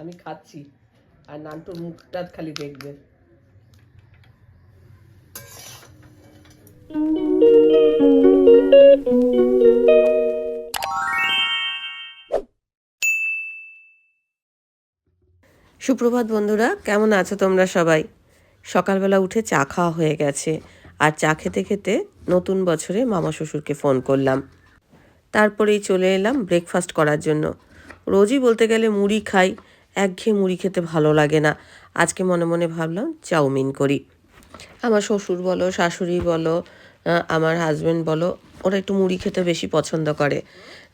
আমি খাচ্ছি। আর নান্টুর মুখটা খালি দেখবে। সুপ্রভাত বন্ধুরা, কেমন আছো তোমরা সবাই? সকালবেলা উঠে চা খাওয়া হয়ে গেছে, আর চা খেতে খেতে নতুন বছরে মামা শ্বশুরকে ফোন করলাম। তারপরেই চলে এলাম ব্রেকফাস্ট করার জন্য। রোজই বলতে গেলে মুড়ি খাই একঘেয়ে মুড়ি খেতে ভালো লাগে না। আজকে মনে মনে ভাবলাম চাউমিন করি। আমার শ্বশুর বলো, শাশুড়ি বলো আমার হাজব্যান্ড বলো, ওরা একটু মুড়ি খেতে বেশি পছন্দ করে।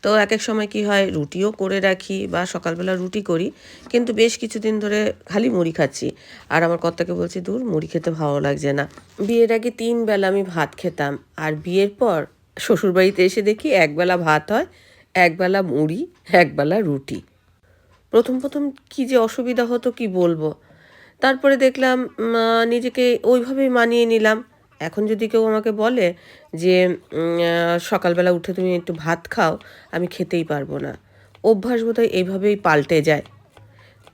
তো এক এক সময় কি হয়, রুটিও করে রাখি বা সকালবেলা রুটি করি, কিন্তু বেশ কিছুদিন ধরে খালি মুড়ি খাচ্ছি। আর আমার কর্তাকে বলছি, দূর, মুড়ি খেতে ভালো লাগছে না। বিয়ের আগে তিন বেলা আমি ভাত খেতাম। আর বিয়ের পর শ্বশুরবাড়িতে এসে দেখি একবেলা ভাত হয়, একবেলা মুড়ি, একবেলা রুটি। প্রথম প্রথম কি যে অসুবিধা হতো কি বলব? তারপরে দেখলাম নিজেকে ওইভাবেই মানিয়ে নিলাম। এখন যদি কেউ আমাকে বলে যে সকালবেলা উঠে তুমি একটু ভাত খাও, আমি খেতেই পারব না। অভ্যাস বোধহয় এইভাবেই পাল্টে যায়।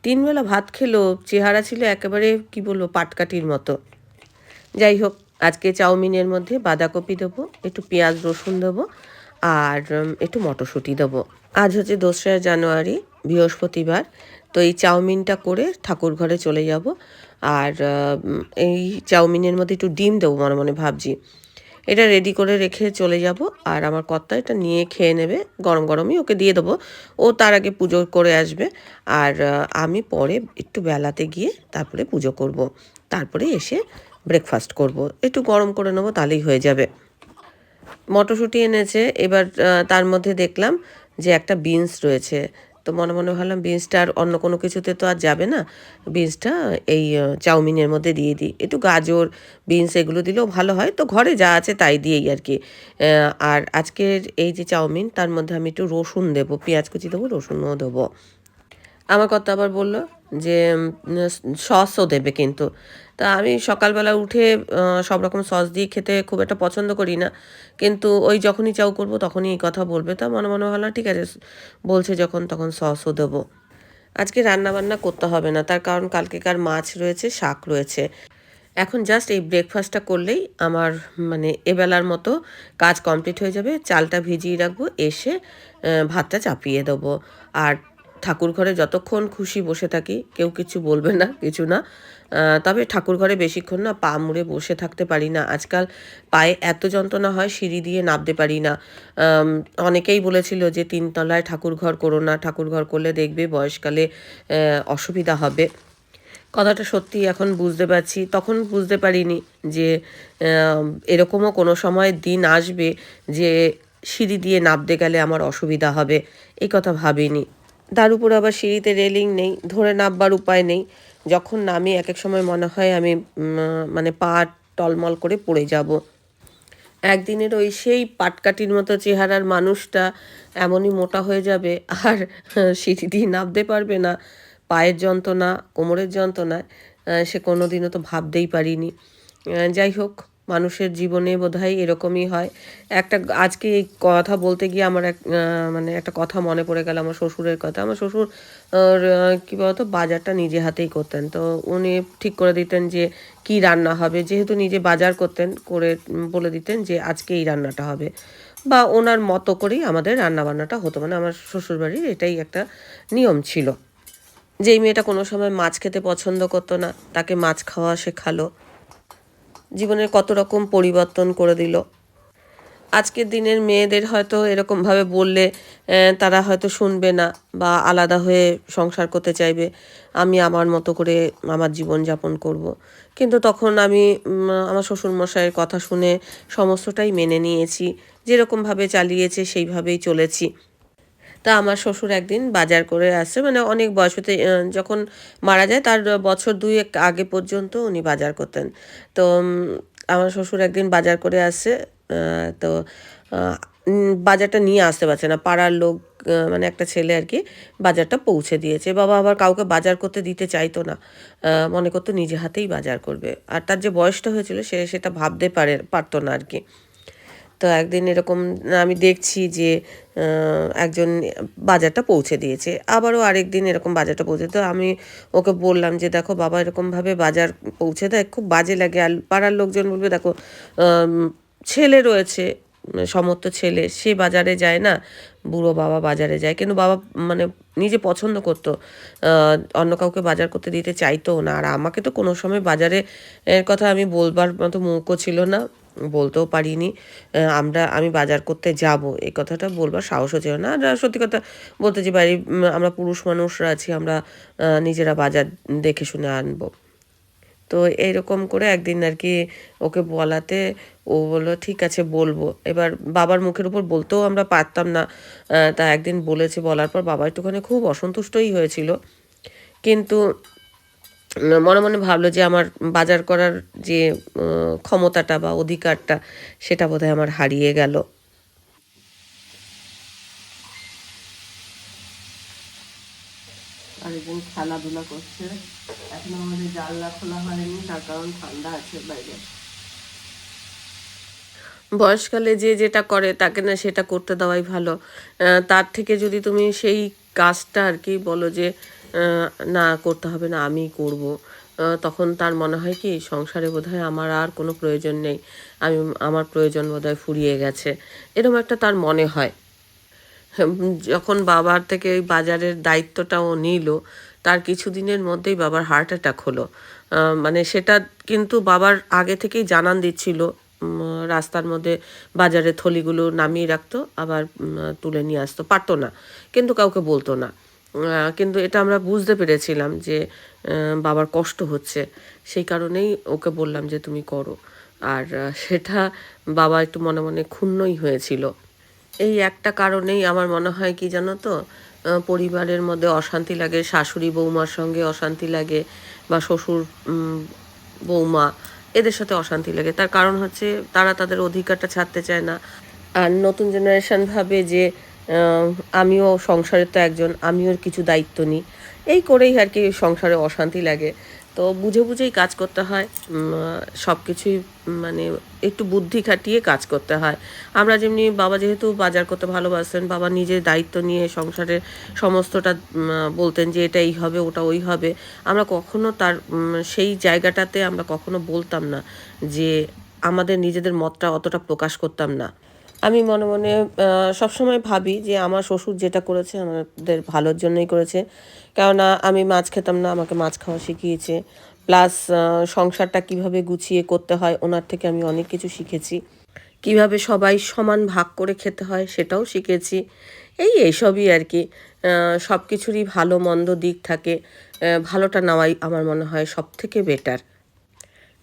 তিনবেলা ভাত খেলো, চেহারা ছিল একেবারে, কি বলব, পাটকাঠির মতো। যাই হোক, আজকে চাউমিনের মধ্যে বাঁধাকপি দেবো, একটু পেঁয়াজ রসুন দেবো, আর একটু মটরশুঁটি দেবো। আজ হচ্ছে দোসরা জানুয়ারি, বৃহস্পতিবার। তো এই চাউমিনটা করে ঠাকুর ঘরে চলে যাব। আর এই চাউমিনের মধ্যে একটু ডিম দেবো মনে মনে ভাবছি। এটা রেডি করে রেখে চলে যাব। আর আমার কর্তা এটা নিয়ে খেয়ে নেবে, গরম গরমই ওকে দিয়ে দেবো। ও তার আগে পুজো করে আসবে। আর আমি পরে একটু বেলাতে গিয়ে তারপরে পুজো করব। তারপরে এসে ব্রেকফাস্ট করব। একটু গরম করে নেব তাহলেই হয়ে যাবে। মটরশুঁটি এনেছে। এবার তার মধ্যে দেখলাম যে একটা বিনস রয়েছে। তো মনে মনে ভাবলাম বিনসটা আর অন্য কোনো কিছুতে তো আর যাবে না। বিনসটা এই চাউমিনের মধ্যে দিয়ে দিই। একটু গাজর বিনস এগুলো দিলেও ভালো হয়। তো ঘরে যা আছে তাই দিয়েই আর কি। আর আজকের এই যে চাউমিন, তার মধ্যে আমি একটু রসুন দেবো, পেঁয়াজ কুচি দেবো, রসুনও দেবো। আমার কথা আবার বলল যে সসও দেবে কিন্তু। তা আমি সকালবেলা উঠে সব রকম সস দিয়ে খেতে খুব একটা পছন্দ করি না। কিন্তু ওই যখনই চাউ করব তখনই এই কথা বলবে। তা মনে মনে হলো ঠিক আছে, বলছে যখন তখন সসও দেবো। আজকে রান্না বান্না করতে হবে না, তার কারণ কালকেকার মাছ রয়েছে, শাক রয়েছে। এখন জাস্ট এই ব্রেকফাস্টটা করলেই আমার মানে এবেলার মতো কাজ কমপ্লিট হয়ে যাবে। চালটা ভিজিয়ে রাখব, এসে ভাতটা চাপিয়ে দেবো। আর ঠাকুর ঘরে যতক্ষণ খুশি বসে থাকি, কেউ কিছু বলবে না, কিছু না। তবে ঠাকুর ঘরে বেশিক্ষণ না পা মুড়ে বসে থাকতে পারি না। আজকাল পায়ে এত যন্ত্রণা হয়, সিঁড়ি দিয়ে নামতে পারি না। অনেকেই বলেছিল যে, তিনতলায় ঠাকুর ঘর করো না ঠাকুর ঘর করলে দেখবে বয়সকালে অসুবিধা হবে। কথাটা সত্যি, এখন বুঝতে পারছি। তখন বুঝতে পারিনি যে এরকমও কোনো সময় দিন আসবে যে, সিঁড়ি দিয়ে নামতে গেলে আমার অসুবিধা হবে। এই কথা ভাবিনি। তার উপর আবার সিঁড়িতে রেলিং নেই, ধরে নামবার উপায় নেই। যখন নামি এক এক সময় মনে হয় আমি মানে পা টলমল করে পড়ে যাব। একদিনের ওই সেই পাটকাঠির মতো চেহারার মানুষটা এমনই মোটা হয়ে যাবে, আর সিঁড়ি দিয়ে নামতে পারবে না। পায়ের যন্ত্রণা, কোমরের যন্ত্রণায় সে কোনো দিনও তো ভাবতেই পারিনি। যাই হোক মানুষের জীবনে বোধহয় এরকমই হয়। একটা আজকে এই কথা বলতে গিয়ে আমার এক মানে একটা কথা মনে পড়ে গেল আমার শ্বশুরের কথা। আমার শ্বশুর কী বলতো, বাজারটা নিজে হাতেই করতেন। তো উনি ঠিক করে দিতেন যে কি রান্না হবে। যেহেতু নিজে বাজার করতেন, করে বলে দিতেন যে আজকে এই রান্নাটা হবে। বা ওনার মতো করেই আমাদের রান্না বান্নাটা হতো। মানে আমার শ্বশুরবাড়ির এটাই একটা নিয়ম ছিল। যেই মেয়েটা কোনো সময় মাছ খেতে পছন্দ করতো না, তাকে মাছ খাওয়া শেখালো। জীবনের কত রকম পরিবর্তন করে দিল। আজকের দিনের মেয়েদের হয়তো এরকমভাবে বললে তারা হয়তো শুনবে না বা আলাদা হয়ে সংসার করতে চাইবে। আমি আমার মতো করে আমার জীবন যাপন করব। কিন্তু তখন আমি আমার শ্বশুরমশাইয়ের কথা শুনে সমস্তটাই মেনে নিয়েছি। যেরকমভাবে চালিয়েছে, সেইভাবেই চলেছি। তা আমার শ্বশুর একদিন বাজার করে আসছে। মানে অনেক বয়স হতে যখন মারা যায় তার বছর দুই এক আগে পর্যন্ত উনি বাজার করতেন। তো আমার শ্বশুর একদিন বাজার করে আসছে তো বাজারটা নিয়ে আসতে পারছে না। পাড়ার লোক মানে একটা ছেলে আর কি বাজারটা পৌঁছে দিয়েছে। বাবা আবার কাউকে বাজার করতে দিতে চাইতো না মনে করতো নিজে হাতেই বাজার করবে। আর তার যে বয়সটা হয়েছিল সে সেটা ভাবতে পারে, পারতো না আর কি। তো একদিন এরকম, আমি দেখছি যে একজন বাজারটা পৌঁছে দিয়েছে। আবারও আরেক দিন এরকম বাজারটা পৌঁছে তো আমি ওকে বললাম যে, দেখো বাবা, এরকমভাবে বাজার পৌঁছে দেয়, খুব বাজে লাগে। আর পাড়ার লোকজন বলবে, দেখো ছেলে রয়েছে, সমস্ত ছেলে, সে বাজারে যায় না, বুড়ো বাবা বাজারে যায়। কিন্তু বাবা মানে নিজে পছন্দ করতো অন্য কাউকে বাজার করতে দিতে চাইতো না। আর আমাকে তো কোনো সময় বাজারে, এর কথা আমি বলবার মতো মুখও ছিল না। বলতেও পারিনি। আমরা, আমি বাজার করতে যাব, এই কথাটা বলবার সাহসও ছিল না। আর সত্যি কথা বলতে যে বাড়ি আমরা পুরুষ মানুষরা আছি, আমরা নিজেরা বাজার দেখে শুনে আনব। তো এইরকম করে একদিন আর কি ওকে বলাতে, ও বলল, ঠিক আছে, বলব। এবার বাবার মুখের উপর বলতেও আমরা পারতাম না। তা একদিন বলেছে, বলার পর বাবা একটুখানি খুব অসন্তুষ্টই হয়েছিল। কিন্তু মনে মনে ভাবলো যে আমার বাজার করার যে ক্ষমতাটা বা অধিকারটা সেটা বোধহয় আমার হারিয়ে গেল। আরেকজন খেলাধুলা করছে। এখনও আমাদের জানলা খোলা হয়নি তার কারণ ঠান্ডা আছে বাইরে। বয়সকালে যে যেটা করে তাকে না সেটা করতে দেওয়াই ভালো। তার থেকে যদি তুমি সেই কাজটা আর কি বলো যে না করতে হবে না আমিই করব। তখন তার মনে হয় কি, সংসারে বোধহয় আমার আর কোনো প্রয়োজন নেই। আমি, আমার প্রয়োজন বোধহয় ফুরিয়ে গেছে। এরকম একটা তার মনে হয়। যখন বাবার থেকে ওই বাজারের দায়িত্বটা ও নিল, তার কিছুদিনের মধ্যেই বাবার হার্ট অ্যাটাক হলো। মানে সেটা কিন্তু বাবার আগে থেকেই জানান দিচ্ছিল। রাস্তার মধ্যে বাজারের থলিগুলো নামিয়ে রাখতো, আবার তুলে নিয়ে আসতো। পারতো না, কিন্তু কাউকে বলতো না। কিন্তু এটা আমরা বুঝতে পেরেছিলাম যে বাবার কষ্ট হচ্ছে। সেই কারণেই ওকে বললাম যে, তুমি করো। আর সেটা বাবা একটু মনে মনে ক্ষুণ্ণই হয়েছিল। এই একটা কারণেই আমার মনে হয় কি জানো তো পরিবারের মধ্যে অশান্তি লাগে, শাশুড়ি বৌমার সঙ্গে অশান্তি লাগে বা শ্বশুর বৌমা এদের সাথে অশান্তি লাগে। তার কারণ হচ্ছে তারা তাদের অধিকারটা ছাড়তে চায় না। আর নতুন জেনারেশন ভাবে যে আমিও সংসারের তো একজন, আমিও কিছু দায়িত্ব নিই। এই করেই আর কি সংসারে অশান্তি লাগে। তো বুঝে বুঝেই কাজ করতে হয়। সব কিছুই মানে একটু বুদ্ধি খাটিয়ে কাজ করতে হয়। আমরা যেমনি বাবা যেহেতু বাজার করতে ভালোবাসেন, বাবা নিজের দায়িত্ব নিয়ে সংসারের সমস্তটা বলতেন যে এটা এই হবে, ওটা ওই হবে। আমরা কখনো তার সেই জায়গাটাতে আমরা কখনো বলতাম না যে আমাদের নিজেদের মতটা অতটা প্রকাশ করতাম না। আমি মনে মনে সবসময় ভাবি যে আমার শ্বশুর যেটা করেছে আমাদের ভালোর জন্যই করেছে। কেননা আমি মাছ খেতাম না, আমাকে মাছ খাওয়া শিখিয়েছে। প্লাস সংসারটা কীভাবে গুছিয়ে করতে হয় ওনার থেকে আমি অনেক কিছু শিখেছি। কীভাবে সবাই সমান ভাগ করে খেতে হয় সেটাও শিখেছি। এই এইসবই আর কি। সব কিছুরই ভালো মন্দ দিক থাকে। ভালোটা নেওয়াই আমার মনে হয় সব থেকে বেটার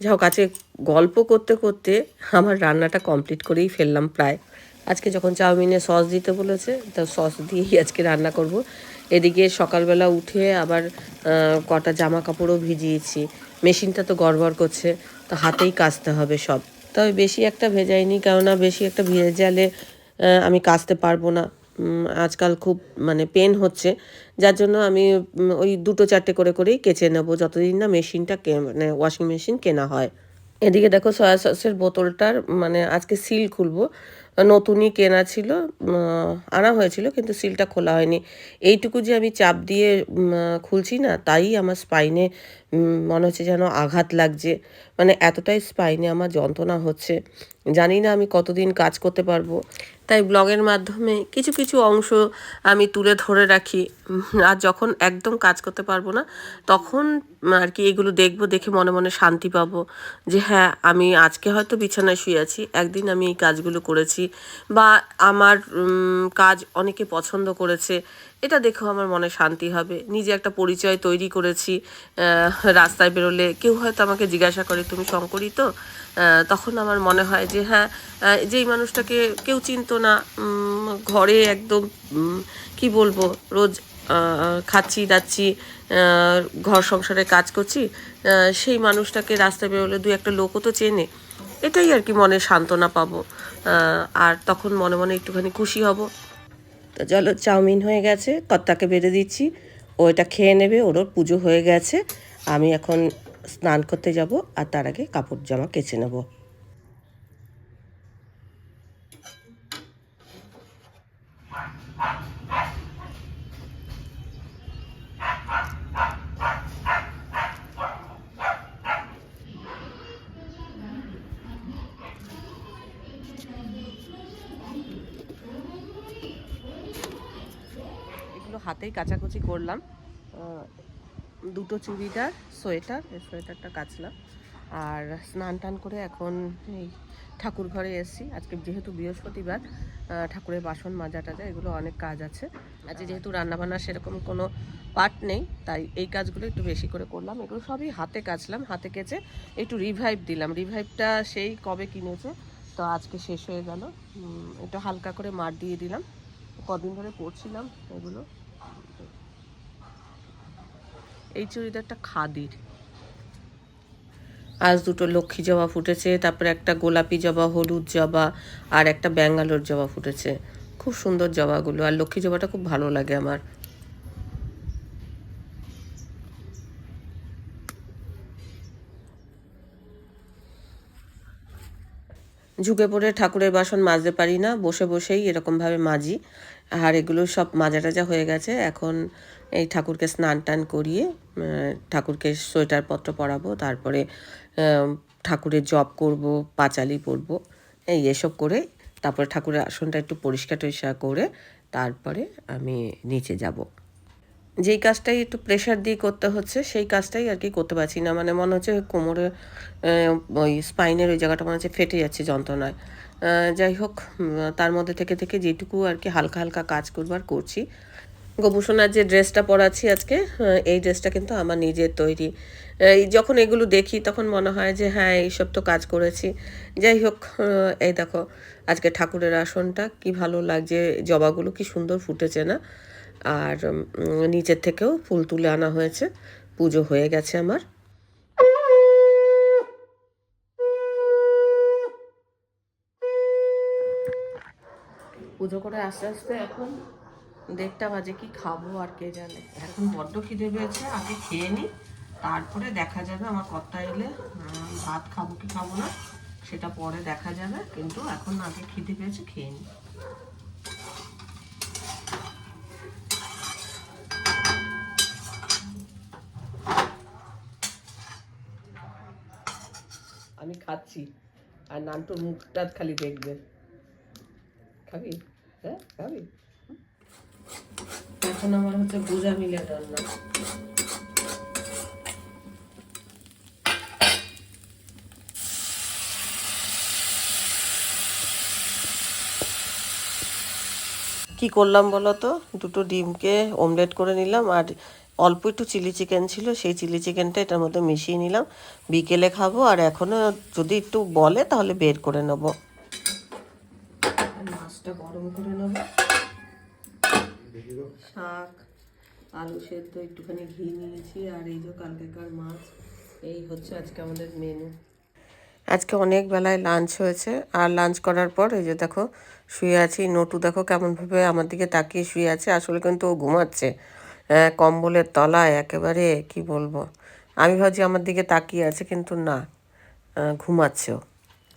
হোক, আজকে গল্প করতে করতে আমার রান্নাটা কমপ্লিট করেই ফেললাম প্রায়। আজকে যখন চাউমিনে সস দিতে বলেছে, তো সস দিয়েই আজকে রান্না করব। এদিকে সকালবেলা উঠে আবার কটা জামা কাপড়ও ভিজিয়েছি। মেশিনটা তো গড়বড় করছে, তো হাতেই কাচতে হবে সব। তবে বেশি একটা ভেজাইনি, কেননা বেশি একটা ভেজালে আমি কাচতে পারব না। আজকাল খুব মানে পেন হচ্ছে, যার জন্য আমি ওই দুটো চারটে করে করেই কেচে নেব, যতদিন না মেশিনটা কে মানে ওয়াশিং মেশিন কেনা হয়। এদিকে দেখো সয়া সসের বোতলটার মানে আজকে সিল খুলবো। নতুনই কেনা ছিল আনা হয়েছিল, কিন্তু সিলটা খোলা হয়নি। এইটুকু যে আমি চাপ দিয়ে খুলছি না, তাই আমার স্পাইনে মনে হচ্ছে যেন আঘাত লাগছে। মানে এতটাই স্পাইনে আমার যন্ত্রণা হচ্ছে। জানি না আমি কতদিন কাজ করতে পারব। তাই ব্লগের মাধ্যমে কিছু কিছু অংশ আমি তুলে ধরে রাখি। আর যখন একদম কাজ করতে পারব না, তখন আর কি এগুলো দেখব, দেখে মনে মনে শান্তি পাবো। যে হ্যাঁ আমি আজকে হয়তো বিছানায় শুয়ে আছি, একদিন আমি এই কাজগুলো করেছি। বা আমার কাজ অনেকে পছন্দ করেছে, এটা দেখেও আমার মনে শান্তি হবে। নিজে একটা পরিচয় তৈরি করেছি রাস্তায় বেরোলে কেউ হয়তো আমাকে জিজ্ঞাসা করে, তুমি শঙ্করই তো? তখন আমার মনে হয় যে হ্যাঁ যেই মানুষটাকে কেউ চিনতো না ঘরে একদম কি বলব, রোজ খাচ্ছি, দাচ্ছি ঘর সংসারে কাজ করছি সেই মানুষটাকে রাস্তায় বেরোলে দু একটা লোকও তো চেনে। এটাই আর কি মনে সান্ত্বনা পাবো। আর তখন মনে মনে একটুখানি খুশি হব। তো চলো, চাউমিন হয়ে গেছে কর্তাকে বেড়ে দিচ্ছি। ও এটা খেয়ে নেবে ওরও পুজো হয়ে গেছে। আমি এখন স্নান করতে যাব আর তার আগে কাপড় জামা কেচে নেব। হাতেই কাচাকুচি করলাম। দুটো চুড়িদার, সোয়েটার, এই সোয়েটারটা কাচলাম। আর স্নান টান করে এখন এই ঠাকুর ঘরে এসেছি। আজকে যেহেতু বৃহস্পতিবার ঠাকুরের বাসন মাজা টাজা, এগুলো অনেক কাজ আছে। আজকে যেহেতু রান্নাবান্না সেরকম কোনো পার্ট নেই, তাই এই কাজগুলো একটু বেশি করে করলাম। এগুলো সবই হাতে কাচলাম, হাতে কেচে একটু রিভাইভ দিলাম। রিভাইভটা সেই কবে কিনেছে, তো আজকে শেষ হয়ে গেল। একটু হালকা করে মার দিয়ে দিলাম। কদিন ধরে পরছিলাম এগুলো। এই চুড়িদারটা খাদির। আজ দুটো লক্ষ্মী জবা ফুটেছে, তারপরে একটা গোলাপি জবা, হলুদ জবা আর একটা ব্যাঙ্গালোর জবা ফুটেছে। খুব সুন্দর জবাগুলো আর লক্ষ্মী জবাটা খুব ভালো লাগে আমার। ঝুঁকে পড়ে ঠাকুরের বাসন মাজতে পারি না, বসে বসেই এরকমভাবে মাজি। আর এগুলো সব মাজা টাজা হয়ে গেছে, এখন এই ঠাকুরকে স্নান টান করিয়ে ঠাকুরকে সোয়েটার পত্র পরাবো, তারপরে ঠাকুরের জপ করব, পাঁচালি পরব এই এসব করে তারপরে ঠাকুরের আসনটা একটু পরিষ্কার টরিষ্কার করে তারপরে আমি নিচে যাব। যেই কাজটাই একটু প্রেশার দিয়ে করতে হচ্ছে, সেই কাজটাই আর কি করতে পারছি না। মানে মনে হচ্ছে কোমরে ওই স্পাইনের ওই জায়গাটা মনে হচ্ছে ফেটে যাচ্ছে, যন্ত্রণায়। যাই হোক তার মধ্যে থেকে থেকে যেটুকু আর কি হালকা হালকা কাজ করবার করছি। গোপুসোনার যে ড্রেসটা পরাচ্ছি আজকে এই ড্রেসটা কিন্তু আমার নিজের তৈরি। যখন এগুলো দেখি তখন মনে হয় যে হ্যাঁ এইসব তো কাজ করেছি। যাই হোক এই দেখো, আজকে ঠাকুরের আসনটা কি ভালো লাগছে, জবাগুলো কি সুন্দর ফুটেছে না? আর নিচের থেকেও ফুল তুলে আনা হয়েছে, পুজো হয়ে গেছে আমার। পুজো করে আস্তে আস্তে এখন দেড়টা বাজে কি খাব আর কে জানে। এখন বড্ড খিদে পেয়েছে, আগে খেয়ে নিই তারপরে দেখা যাবে, আমার কর্তা এলে ভাত খাব কি খাব না, সেটা পরে দেখা যাবে, কিন্তু এখন আগে খিদে পেয়েছে, খেয়ে নিই আমি খাচ্ছি, আর নানটুর মুখটা খালি দেখবে। খাবি? হ্যাঁ খাবি? এখন আমার হচ্ছে ভুজা মিলে রান্না। কি করলাম বলো তো? দুটো ডিমকে অমলেট করে নিলাম আর অল্প একটু চিলি চিকেন ছিল সেই চিলি চিকেনটা এটার মধ্যে মিশিয়ে নিলাম। বিকেলে খাব আর এখনও যদি একটু বলে তাহলে বের করে নেব। মাছটা গরম করে নেব। শাক আলু সেদ্ধ একটুখানি ঘি নিয়েছি আর এই যে কালকেকার মাছ এই হচ্ছে আজকে আমাদের মেনু আজকে অনেক বেলায় লাঞ্চ হয়েছে আর লাঞ্চ করার পর এই যে দেখো শুয়ে আছি। নটু দেখো কেমনভাবে আমার দিকে তাকিয়ে শুয়ে আছে আসলে কিন্তু ও ঘুমাচ্ছে। আহ, কম্বলের তলায় একেবারে কি বলব? আমি ভাবছি আমার দিকে তাকিয়ে আছে কিন্তু না আহ, ঘুমাচ্ছে ও।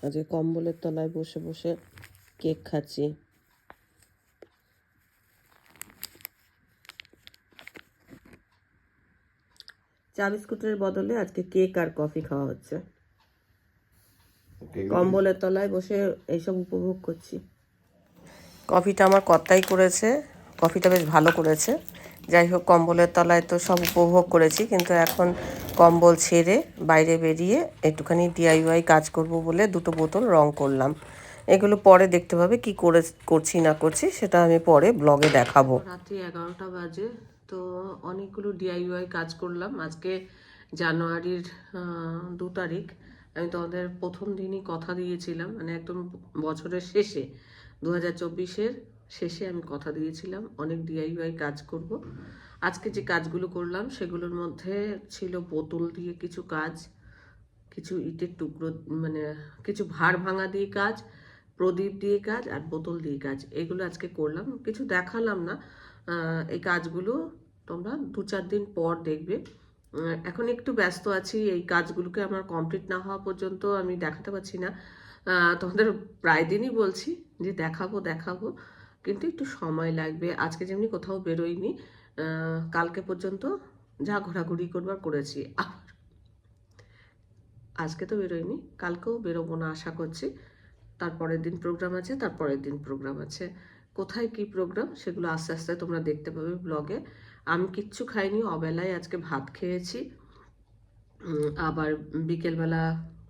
আজকে কম্বলের তলায় বসে বসে কেক খাচ্ছি। চা বিস্কুটের বদলে আজকে কেক আর কফি খাওয়া হচ্ছে। কম্বলের তলায় বসে এইসব উপভোগ করছি। কফিটা আমার কর্তাই করেছে কফিটা বেশ ভালো করেছে। যাই হোক কম্বলের তলায় তো সব উপভোগ করেছি কিন্তু এখন কম্বল ছেড়ে বাইরে বেরিয়ে একটুখানি ডিআইওয়াই কাজ করব বলে দুটো বোতল রং করলাম। এগুলো পরে দেখতে পাবে কি করে করছি না করছি সেটা আমি পরে ব্লগে দেখাবো। রাত্রি এগারোটা বাজে। তো অনেকগুলো ডিআইওয়াই কাজ করলাম। আজকে জানুয়ারির দু তারিখ। আমি তোমাদের প্রথম দিনই কথা দিয়েছিলাম। মানে একদম বছরের শেষে দু হাজার চব্বিশের শেষে আমি কথা দিয়েছিলাম, অনেক ডিআইওয়াই কাজ করব। আজকে যে কাজগুলো করলাম, সেগুলোর মধ্যে ছিল বোতল দিয়ে কিছু কাজ, কিছু ইটের টুকরো মানে কিছু ভাড় ভাঙা দিয়ে কাজ, প্রদীপ দিয়ে কাজ, আর বোতল দিয়ে কাজ। এগুলো আজকে করলাম। কিছু দেখালাম না। এই কাজগুলো তোমরা দু চার দিন পর দেখবে। এখন একটু ব্যস্ত আছি, এই কাজগুলোকে আমার কমপ্লিট না হওয়া পর্যন্ত আমি দেখাতে পারছি না। তোমাদের প্রায় দিনই বলছি যে দেখাবো দেখাবো, কিন্তু একটু সময় লাগবে। আজকে যেমনি কোথাও বেরোইনি কালকে পর্যন্ত যা ঘোরাঘুরি করবার করেছি। আজকে তো বেরোয়নি কালকেও বেরোবো না আশা করছি। তারপরের দিন প্রোগ্রাম আছে, তারপরের দিন প্রোগ্রাম আছে। কোথায় কি প্রোগ্রাম সেগুলো আস্তে আস্তে তোমরা দেখতে পাবে ব্লগে আমি কিচ্ছু খাইনি, অবেলায় আজকে ভাত খেয়েছি। আবার বিকেলবেলা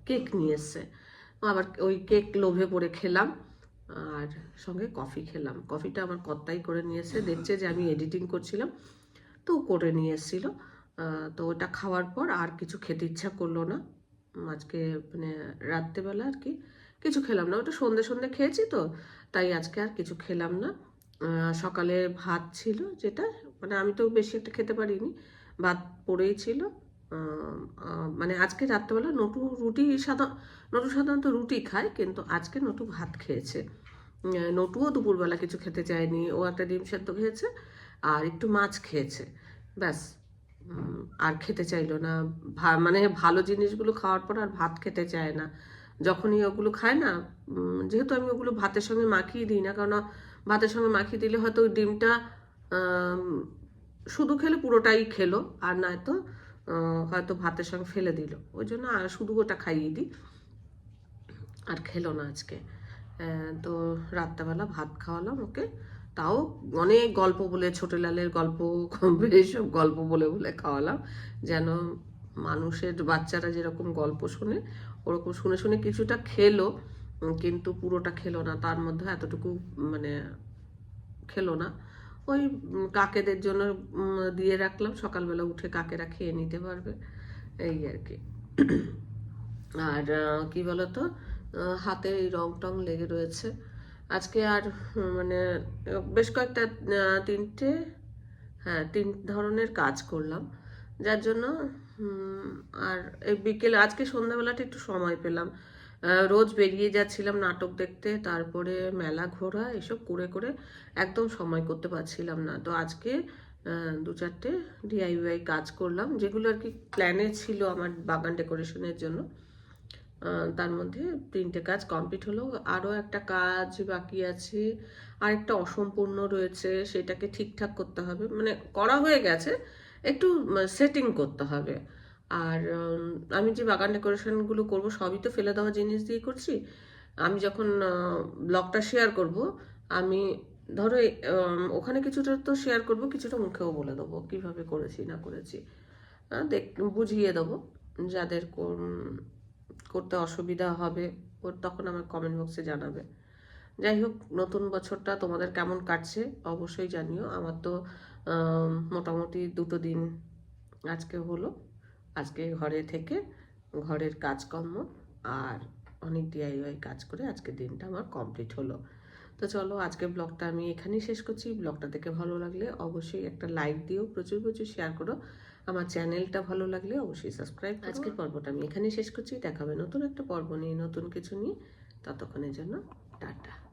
কেক নিয়ে এসছে। আবার ওই কেক লোভে পড়ে খেলাম, আর সঙ্গে কফি খেলাম। কফিটা আমার কর্তাই করে নিয়ে এসে দেখছে যে আমি এডিটিং করছিলাম, তো করে নিয়ে এসেছিল। তো ওটা খাওয়ার পর আর কিছু খেতে ইচ্ছা করল না। আজকে মানে রাত্রেবেলা আর কি কিছু খেলাম না। ওটা সন্ধে সন্ধে খেয়েছি তো, তাই আজকে আর কিছু খেলাম না। সকালে ভাত ছিল যেটা মানে আমি তো বেশি একটা খেতে পারিনি, ভাত পড়েই ছিল। মানে আজকে রাত্রেবেলা নটু রুটি সাধারণ নটু সাধারণত রুটি খায়, কিন্তু আজকে নটু ভাত খেয়েছে। নটুও দুপুরবেলা কিছু খেতে চায়নি, ও একটা ডিম সেদ্ধ খেয়েছে আর একটু মাছ খেয়েছে, ব্যাস। আর খেতে চাইলো না। মানে ভালো জিনিসগুলো খাওয়ার পর আর ভাত খেতে চায় না। যখনই ওগুলো খায় না যেহেতু আমি ওগুলো ভাতের সঙ্গে মাখিয়ে দিই না কারণ ভাতের সঙ্গে মাখিয়ে দিলে হয়তো ওই ডিমটা শুধু খেলে পুরোটাই খেলো, আর নয়তো হয়তো ভাতের সঙ্গে ফেলে দিল। ওই জন্য আর শুধু ওটা খাইয়ে দিই, আর খেলো না আজকে। তো রাত্রেবেলা ভাত খাওয়ালাম ওকে। তাও অনেক গল্প বলে ছোটলালের গল্প, এইসব গল্প বলে বলে খাওয়ালাম। যেন মানুষের বাচ্চারা যেরকম গল্প শুনে ওরকম শুনে শুনে কিছুটা খেলো কিন্তু পুরোটা খেলো না। তার মধ্যে এতটুকু মানে খেলো না। ওই কাকেদের জন্য দিয়ে রাখলাম। সকালবেলা উঠে কাকেরা খেয়ে নিতে পারবে। এই আর কি। আর কি বলতো? হাতে এই রং টং লেগে রয়েছে। আজকে আর মানে বেশ কয়েকটা তিনটে হ্যাঁ তিন ধরনের কাজ করলাম। যার জন্য আর এই বিকেলে, আজকে সন্ধ্যাবেলাটা একটু সময় পেলাম। রোজ বেরিয়ে যাচ্ছিলাম নাটক দেখতে, তারপরে মেলা ঘোরা, এসব করে করে একদম সময় করতে পারছিলাম না। তো আজকে দু চারটে ডিআইওয়াই কাজ করলাম, যেগুলো আর কি প্ল্যানে ছিল আমার বাগান ডেকোরেশনের জন্য। তার মধ্যে তিনটে কাজ কমপ্লিট হলো। আরও একটা কাজ বাকি আছে। আর একটা অসম্পূর্ণ রয়েছে, সেটাকে ঠিকঠাক করতে হবে। মানে করা হয়ে গেছে একটু সেটিং করতে হবে। আর আমি যে বাগান ডেকোরেশনগুলো করব, সবই তো ফেলে দেওয়া জিনিস দিয়ে করছি। আমি যখন ব্লগটা শেয়ার করব, আমি, ধরো ওখানে কিছুটা তো শেয়ার করব, কিছুটা মুখেও বলে দেবো, কীভাবে করেছি, না করেছি। দেখ, বুঝিয়ে দেবো, যাদের করতে অসুবিধা হবে, ওর তখন আমার কমেন্ট বক্সে জানাবে। যাই হোক, নতুন বছরটা তোমাদের কেমন কাটছে, অবশ্যই জানিও। আমার তো মোটামুটি দুটো দিন আজকে হলো। আজকে ঘরে থেকে ঘরের কাজকর্ম আর অনেক ডিআইওয়াই কাজ করে আজকে দিনটা আমার কমপ্লিট হলো। তো চলো আজকে ব্লগটা আমি এখানেই শেষ করছি। ব্লগটা দেখে ভালো লাগলে অবশ্যই একটা লাইক দিও, প্রচুর প্রচুর শেয়ার করো। আমার চ্যানেলটা ভালো লাগলে অবশ্যই সাবস্ক্রাইব আজকের পর্বটা আমি এখানেই শেষ করছি। দেখাবে নতুন একটা পর্ব নিয়ে, নতুন কিছু নিয়ে। ততক্ষণের জন্য টাটা।